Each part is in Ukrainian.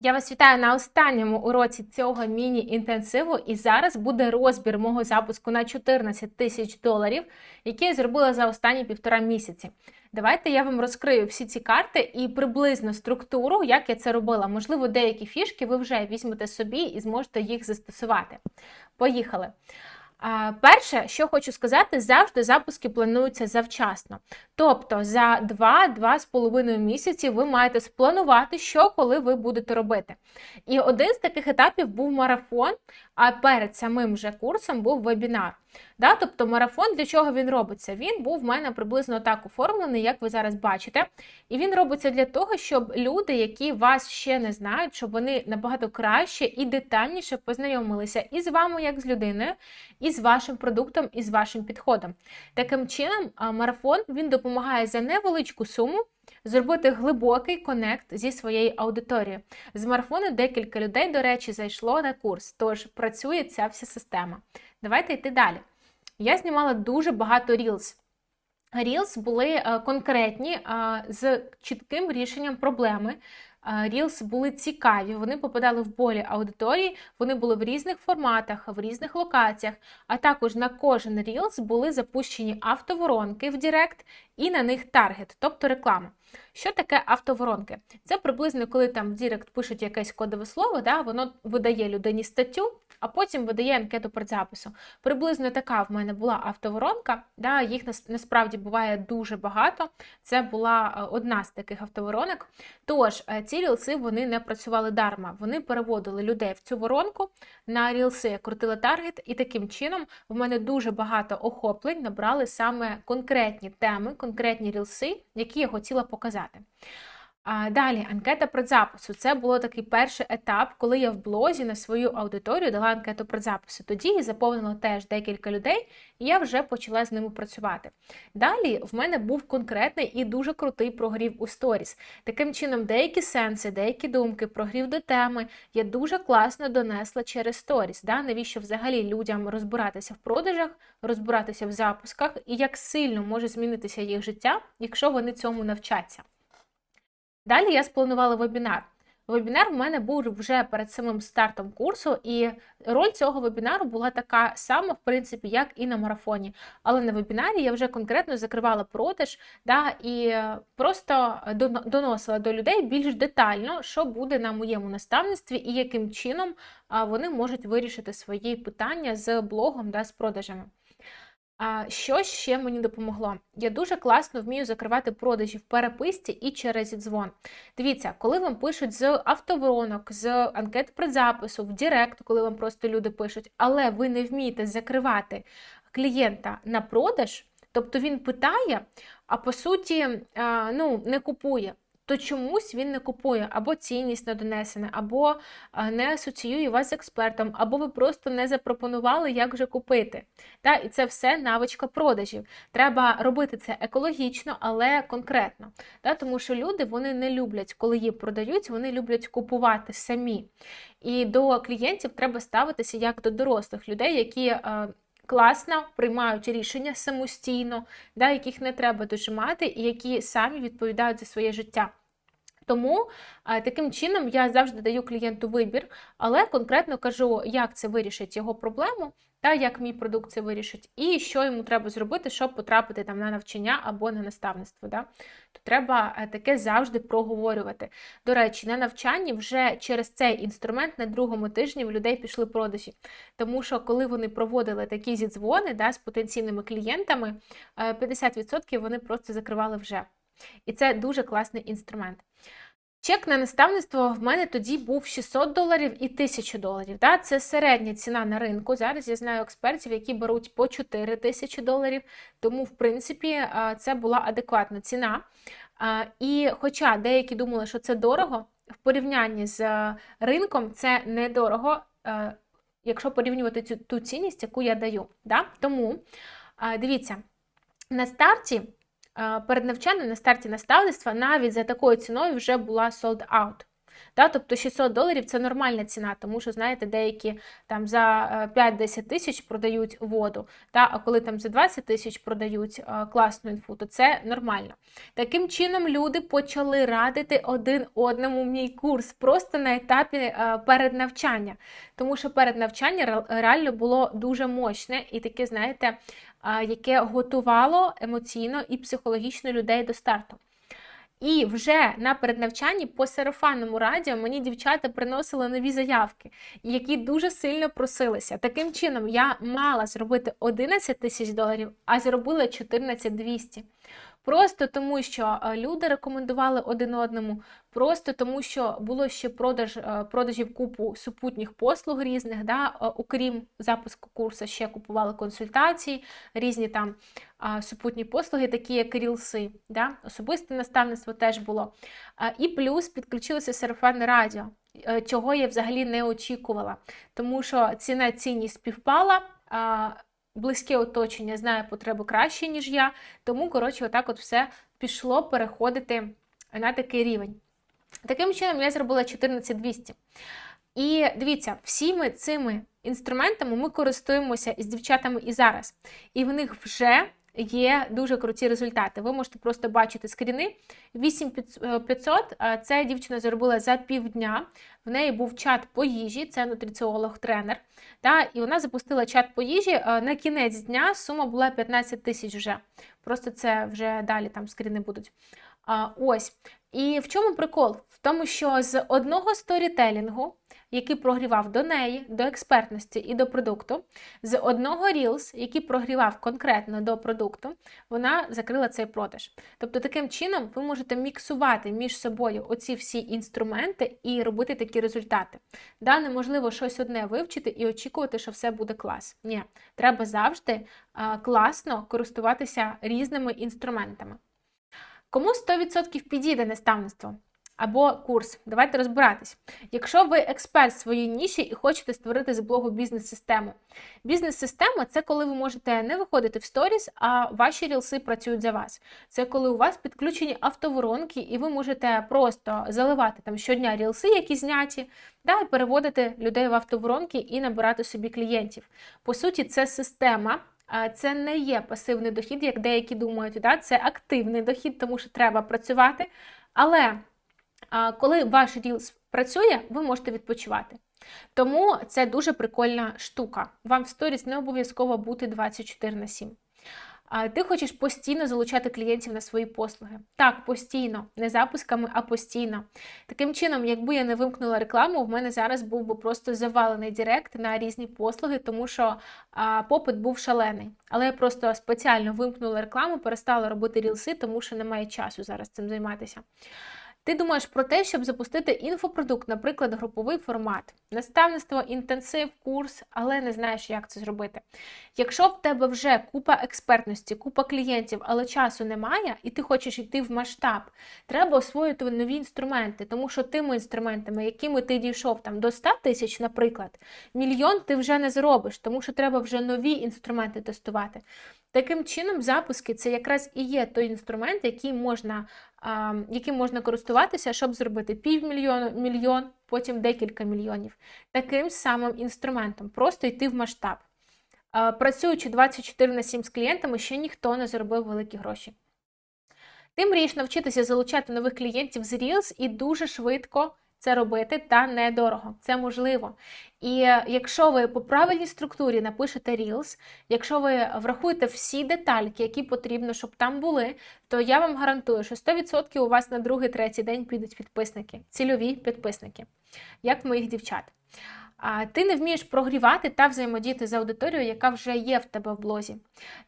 Я вас вітаю на останньому уроці цього міні-інтенсиву, і зараз буде розбір мого запуску на 14 тисяч доларів, який я зробила за останні півтора місяці. Давайте я вам розкрию всі ці карти і приблизно структуру, як я це робила. Можливо, деякі фішки ви вже візьмете собі і зможете їх застосувати. Поїхали! Перше, що хочу сказати, завжди запуски плануються завчасно. Тобто за 2-2,5 місяці ви маєте спланувати, що коли ви будете робити. І один з таких етапів був марафон, а перед самим же курсом був вебінар. Да? Тобто марафон для чого він робиться? Він був в мене приблизно так оформлений, як ви зараз бачите. І він робиться для того, щоб люди, які вас ще не знають, щоб вони набагато краще і детальніше познайомилися і з вами, як з людиною, і з вашим продуктом, і з вашим підходом. Таким чином, марафон він допомагає за невеличку суму. Зробити глибокий конект зі своєю аудиторією. З марафону декілька людей, до речі, зайшло на курс, тож працює ця вся система. Давайте йти далі. Я знімала дуже багато рілз. Reels були е, конкретні е, з чітким рішенням проблеми. Reels були цікаві, вони попадали в болі аудиторії, вони були в різних форматах, в різних локаціях, а також на кожен Reels були запущені автоворонки в Директ і на них таргет, тобто реклама. Що таке автоворонки? Це приблизно, коли там в Директ пишуть якесь кодове слово, да, воно видає людині статтю, а потім видає анкету предзапису. Приблизно така в мене була автоворонка. Да, Їх насправді буває дуже багато. Це була е, одна з таких автоворонок. Тож, е, ці рілси вони не працювали дарма. Вони переводили людей в цю воронку на рілси, крутили таргет, і таким чином в мене дуже багато охоплень набрали саме конкретні теми, конкретні рілси, які я хотіла показати. Далі, анкета предзапису. Це було такий перший етап, коли я в блозі на свою аудиторію дала анкету предзапису. Тоді її заповнило теж декілька людей, і я вже почала з ними працювати. Далі в мене був конкретний і дуже крутий прогрів у сторіс. Таким чином, деякі сенси, деякі думки, прогрів до теми я дуже класно донесла через сторіс. Да? Навіщо взагалі людям розбиратися в продажах, розбиратися в запусках і як сильно може змінитися їх життя, якщо вони цьому навчаться. Далі я спланувала вебінар. Вебінар в мене був вже перед самим стартом курсу, і роль цього вебінару була така сама, в принципі, як і на марафоні. Але на вебінарі я вже конкретно закривала продаж да, і просто доносила до людей більш детально, що буде на моєму наставництві і яким чином вони можуть вирішити свої питання з блогом да, з продажами. А що ще мені допомогло? Я дуже класно вмію закривати продажі в переписці і через дзвон. Дивіться, коли вам пишуть з автоворонок, з анкет предзапису, в Директ, коли вам просто люди пишуть, але ви не вмієте закривати клієнта на продаж, тобто він питає, а по суті ну, не купує то чомусь він не купує або цінність не донесена, або не асоціює вас з експертом, або ви просто не запропонували, як вже купити. Та, І це все навичка продажів. Треба робити це екологічно, але конкретно. Та, Тому що люди вони не люблять, коли їм продають, вони люблять купувати самі. І до клієнтів треба ставитися як до дорослих людей, які класно приймають рішення самостійно, да, яких не треба дожимати, і які самі відповідають за своє життя. Тому таким чином я завжди даю клієнту вибір, але конкретно кажу, як це вирішить його проблему, та як мій продукт це вирішить, і що йому треба зробити, щоб потрапити там на навчання або на наставництво. Да? То треба е, таке завжди проговорювати. До речі, на навчанні вже через цей інструмент на другому тижні в людей пішли продажі. Тому що, коли вони проводили такі зідзвони да, з потенційними клієнтами, 50% е, вони просто закривали вже. І це дуже класний інструмент. Чек на наставництво в мене тоді був 600 доларів і 1000 доларів. Да? Це середня ціна на ринку. Зараз я знаю експертів, які беруть по 4 тисячі доларів. Тому, в принципі, це була адекватна ціна. І хоча деякі думали, що це дорого, в порівнянні з ринком це недорого, якщо порівнювати цю ту цінність, яку я даю. Да? Тому дивіться, на старті перед навчанням на старті наставництва навіть за такою ціною вже була sold out. Да? Тобто 600 доларів це нормальна ціна, тому що, знаєте, деякі там за е, 5-10 тисяч продають воду, да? а коли там за 20 тисяч продають е, класну інфу, то це нормально. Таким чином, люди почали радити один одному мій курс просто на етапі е, переднавчання. Тому що переднавчання реально було дуже мощне і таке, знаєте, яке готувало емоційно і психологічно людей до старту. І вже на переднавчанні по сарафанному радіо мені дівчата приносили нові заявки, які дуже сильно просилися. Таким чином, я мала зробити 11 тисяч доларів, а зробила 14 200. Просто тому, що е, люди рекомендували один одному, просто тому, що було ще продаж, е, продажів купу супутніх послуг різних, да, е, окрім запуску курсу, ще купували консультації, різні там супутні послуги, такі як рілси, да, особисте наставництво теж було. І плюс підключилося сарафанне радіо, чого я взагалі не очікувала, тому що ціна цінність співпала. Близьке оточення знає потребу краще, ніж я. Тому, коротше, отак от все пішло переходити на такий рівень. Таким чином, я зробила 14200. І дивіться, всіми цими інструментами ми користуємося із дівчатами і зараз. І в них вже є дуже круті результати. Ви можете просто бачити скріни. 8500 е, це дівчина зробила за півдня. В неї був чат по їжі, це нутриціолог-тренер. Та, і вона запустила чат по їжі. е, На кінець дня сума була 15 тисяч вже. Просто це вже далі там скріни будуть. Ось. І в чому прикол? Тому, що з одного сторітелінгу, який прогрівав до неї, до експертності і до продукту, з одного Reels, який прогрівав конкретно до продукту, вона закрила цей продаж. Тобто, таким чином ви можете міксувати між собою оці всі інструменти і робити такі результати. Да, неможливо щось одне вивчити і очікувати, що все буде клас. Ні, треба завжди класно користуватися різними інструментами. Кому 100% підійде наставництво або курс? Давайте розбиратись. Якщо ви експерт своїй ніші і хочете створити з блогу бізнес-систему. Бізнес-система це коли ви можете не виходити в сторіс, а ваші рілси працюють за вас. Це коли у вас підключені автоворонки, і ви можете просто заливати там щодня рілси, які зняті, да, і переводити людей в автоворонки і набирати собі клієнтів. По суті, це система. Це не є пасивний дохід, як деякі думають, да? це активний дохід, тому що треба працювати. Але коли ваш Reels працює, ви можете відпочивати. Тому це дуже прикольна штука. Вам в сторіс не обов'язково бути 24 на 7. Ти хочеш постійно залучати клієнтів на свої послуги. Так, постійно, не запусками, а постійно. Таким чином, якби я не вимкнула рекламу, в мене зараз був би просто завалений Директ на різні послуги, тому що а, попит був шалений. Але я просто спеціально вимкнула рекламу, перестала робити рілси, тому що немає часу зараз цим займатися. Ти думаєш про те, щоб запустити інфопродукт, наприклад, груповий формат, наставництво, інтенсив, курс, але не знаєш, як це зробити. Якщо в тебе вже купа експертності, купа клієнтів, але часу немає, і ти хочеш йти в масштаб, треба освоїти нові інструменти, тому що тими інструментами, якими ти дійшов там до 100 тисяч, наприклад, мільйон ти вже не зробиш, тому що треба вже нові інструменти тестувати. Таким чином, запуски це якраз і є той інструмент, який можна, яким можна користуватися, щоб зробити півмільйона, мільйон, потім декілька мільйонів. Таким самим інструментом, просто йти в масштаб. Працюючи 24 на 7 з клієнтами, ще ніхто не заробив великі гроші. Ти мрієш навчитися залучати нових клієнтів з Reels і дуже швидко це робити та недорого. Це можливо. І е, якщо ви по правильній структурі напишете Reels, якщо ви врахуєте всі детальки, які потрібно, щоб там були, то я вам гарантую, що 100% у вас на другий, третій день підуть підписники, цільові підписники, як моїх дівчат. А ти не вмієш прогрівати та взаємодіяти з аудиторією, яка вже є в тебе в блозі.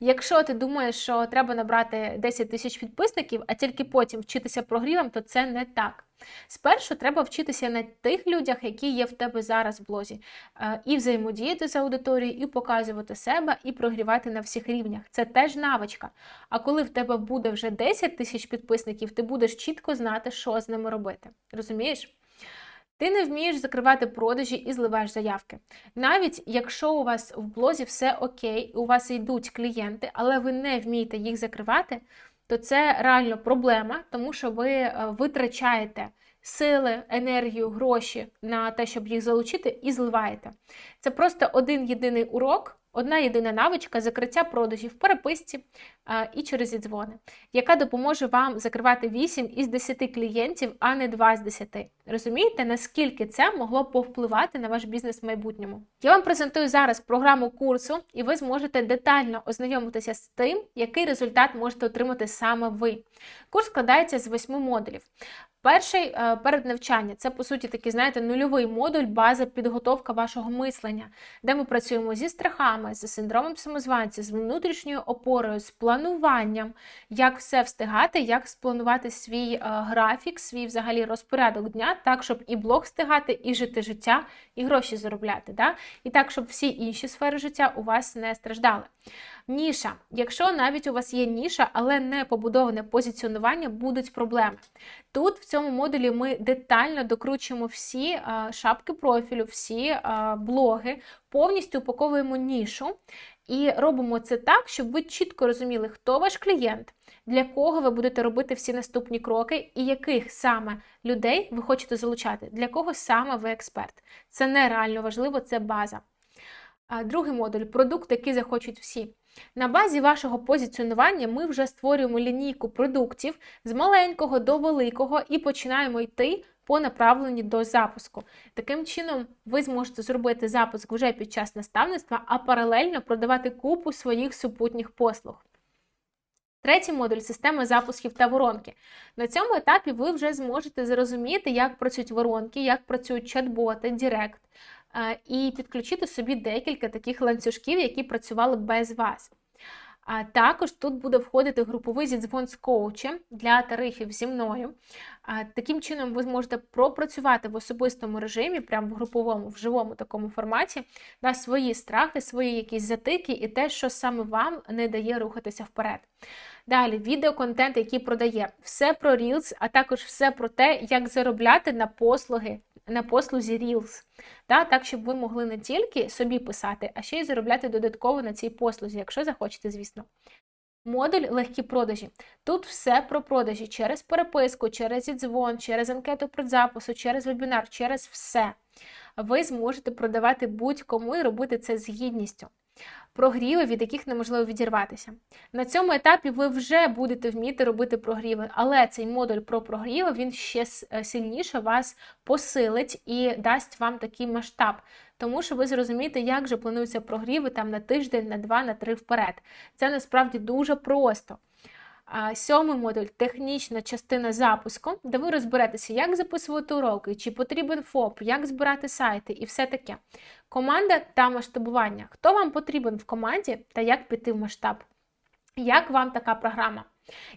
Якщо ти думаєш, що треба набрати 10 тисяч підписників, а тільки потім вчитися прогрівам, то це не так. Спершу треба вчитися на тих людях, які є в тебе зараз в блозі, Е, і взаємодіяти з аудиторією, і показувати себе, і прогрівати на всіх рівнях. Це теж навичка. А коли в тебе буде вже 10 тисяч підписників, ти будеш чітко знати, що з ними робити. Розумієш? Ти не вмієш закривати продажі і зливаєш заявки. Навіть якщо у вас в блозі все окей, у вас йдуть клієнти, але ви не вмієте їх закривати, то це реально проблема, тому що ви е, витрачаєте сили, енергію, гроші на те, щоб їх залучити, і зливаєте. Це просто один єдиний урок. Одна єдина навичка закриття продажів в переписці і через дзвони, яка допоможе вам закривати 8 із 10 клієнтів, а не 2 з 10. Розумієте, наскільки це могло повпливати на ваш бізнес в майбутньому? Я вам презентую зараз програму курсу, і ви зможете детально ознайомитися з тим, який результат можете отримати саме ви. Курс складається з 8 модулів. Перший е, перед навчанням це, по суті, такий, знаєте, нульовий модуль, база підготовка вашого мислення, де ми працюємо зі страхами, з синдромом самозванця, з внутрішньою опорою, з плануванням, як все встигати, як спланувати свій е, графік, свій взагалі розпорядок дня, так, щоб і блог встигати, і жити життя, і гроші заробляти. Да? І так, щоб всі інші сфери життя у вас не страждали. Ніша. Якщо навіть у вас є ніша, але не побудоване позиціонування, будуть проблеми. Тут в цьому модулі ми детально докручуємо всі шапки профілю, всі блоги, повністю упаковуємо нішу і робимо це так, щоб ви чітко розуміли, хто ваш клієнт, для кого ви будете робити всі наступні кроки, і яких саме людей ви хочете залучати, для кого саме ви експерт. Це нереально важливо, це база. Другий модуль продукт, який захочуть всі. На базі вашого позиціонування ми вже створюємо лінійку продуктів з маленького до великого і починаємо йти по направленні до запуску. Таким чином, ви зможете зробити запуск вже під час наставництва, а паралельно продавати купу своїх супутніх послуг. Третій модуль система запусків та воронки. На цьому етапі ви вже зможете зрозуміти, як працюють воронки, як працюють чат-боти, Директ, і підключити собі декілька таких ланцюжків, які працювали без вас. А також тут буде входити груповий зідзвон з коучем для тарифів зі мною. А, Таким чином, ви зможете пропрацювати в особистому режимі, прямо в груповому, в живому такому форматі, на свої страхи, свої якісь затики і те, що саме вам не дає рухатися вперед. Далі, відеоконтент, який продає, все про Reels, а також все про те, як заробляти на послуги на послузі Reels. Да? Так, щоб ви могли не тільки собі писати, а ще й заробляти додатково на цій послузі, якщо захочете, звісно. Модуль легкі продажі. Тут все про продажі через переписку, через дзвон, через анкету предзапису, через вебінар, через все. Ви зможете продавати будь-кому і робити це з гідністю прогріви, від яких неможливо відірватися. На цьому етапі ви вже будете вміти робити прогріви, але цей модуль про прогріви він ще е, сильніше вас посилить і дасть вам такий масштаб. Тому що ви зрозумієте, як же плануються прогріви там на тиждень, на два, на три вперед. Це насправді дуже просто. Сьомий модуль технічна частина запуску, де ви розберетеся, як записувати уроки, чи потрібен ФОП, як збирати сайти і все таке. Команда та масштабування. Хто вам потрібен в команді та як піти в масштаб? Як вам така програма?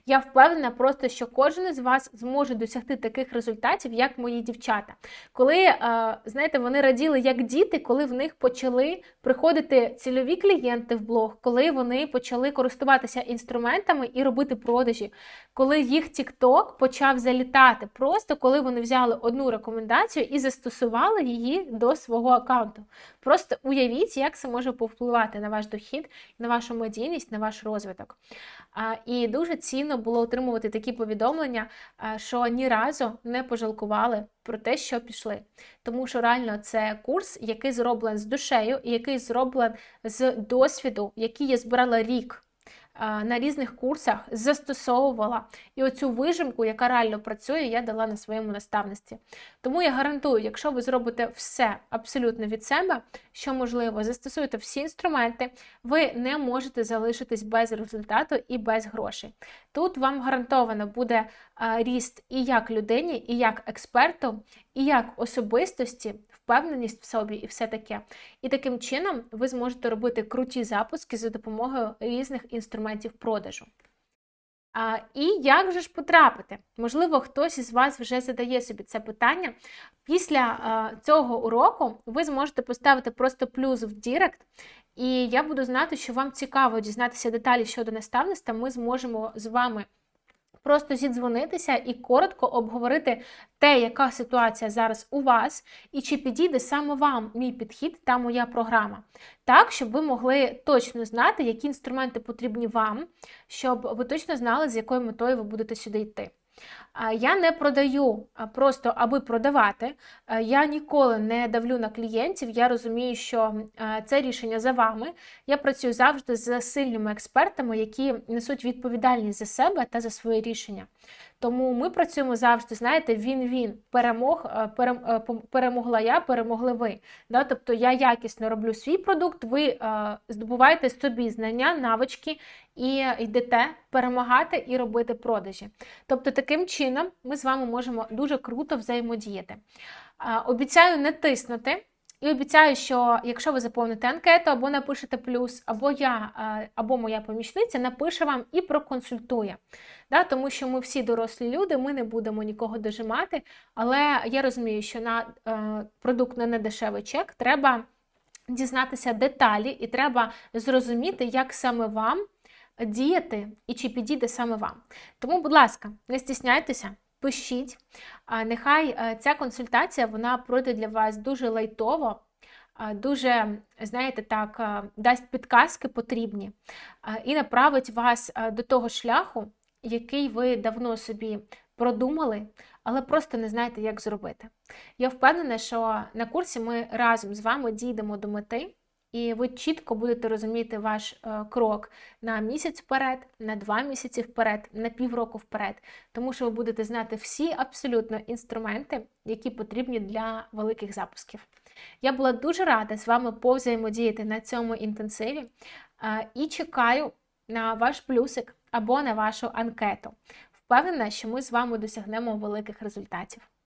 Я впевнена просто, що кожен із вас зможе досягти таких результатів, як мої дівчата. Коли, е, знаєте, вони раділи як діти, коли в них почали приходити цільові клієнти в блог, коли вони почали користуватися інструментами і робити продажі, коли їх TikTok почав залітати, просто коли вони взяли одну рекомендацію і застосували її до свого аккаунту. Просто уявіть, як це може повпливати на ваш дохід, на вашу медійність, на ваш розвиток. І дуже цінно було отримувати такі повідомлення, що ні разу не пожалкували про те, що пішли. Тому що реально це курс, який зроблений з душею, який зроблений з досвіду, який я збирала рік на різних курсах застосовувала. І оцю вижимку, яка реально працює, я дала на своєму наставництві. Тому я гарантую, якщо ви зробите все абсолютно від себе, що можливо, застосуєте всі інструменти, ви не можете залишитись без результату і без грошей. Тут вам гарантовано буде ріст і як людині, і як експерту, і як особистості впевненість в собі і все таке. І таким чином ви зможете робити круті запуски за допомогою різних інструментів продажу. А, І як же ж потрапити? Можливо, хтось із вас вже задає собі це питання. Після а, цього уроку ви зможете поставити просто плюс в Дірект, і я буду знати, що вам цікаво дізнатися деталі щодо наставництва. Ми зможемо з вами просто зідзвонитися і коротко обговорити те, яка ситуація зараз у вас, і чи підійде саме вам мій підхід та моя програма. Так, щоб ви могли точно знати, які інструменти потрібні вам, щоб ви точно знали, з якою метою ви будете сюди йти. Я не продаю просто аби продавати. Я ніколи не давлю на клієнтів. Я розумію, що це рішення за вами. Я працюю завжди з сильними експертами, які несуть відповідальність за себе та за своє рішення. Тому ми працюємо завжди, знаєте, він-він. Перемог, перемогла я, перемогли ви. Да? Тобто я якісно роблю свій продукт, ви здобуваєте собі знання, навички і йдете перемагати і робити продажі. Тобто, таким чином ми з вами можемо дуже круто взаємодіяти. Обіцяю не тиснути. І обіцяю, що якщо ви заповните анкету або напишете плюс, або я, або моя помічниця напише вам і проконсультує. Да? Тому що ми всі дорослі люди, ми не будемо нікого дожимати. Але я розумію, що на е, продукт на недешевий чек треба дізнатися деталі, і треба зрозуміти, як саме вам діяти і чи підійде саме вам. Тому, будь ласка, не стісняйтеся. Пишіть, нехай е, ця консультація вона пройде для вас дуже лайтово, дуже, знаєте, так, е, дасть підказки потрібні і направить вас е, до того шляху, який ви давно собі продумали, але просто не знаєте, як зробити. Я впевнена, що на курсі ми разом з вами дійдемо до мети, і ви чітко будете розуміти ваш е, крок на місяць вперед, на два місяці вперед, на півроку вперед, тому що ви будете знати всі абсолютно інструменти, які потрібні для великих запусків. Я була дуже рада з вами повзаємодіяти на цьому інтенсиві е, і чекаю на ваш плюсик або на вашу анкету. Впевнена, що ми з вами досягнемо великих результатів.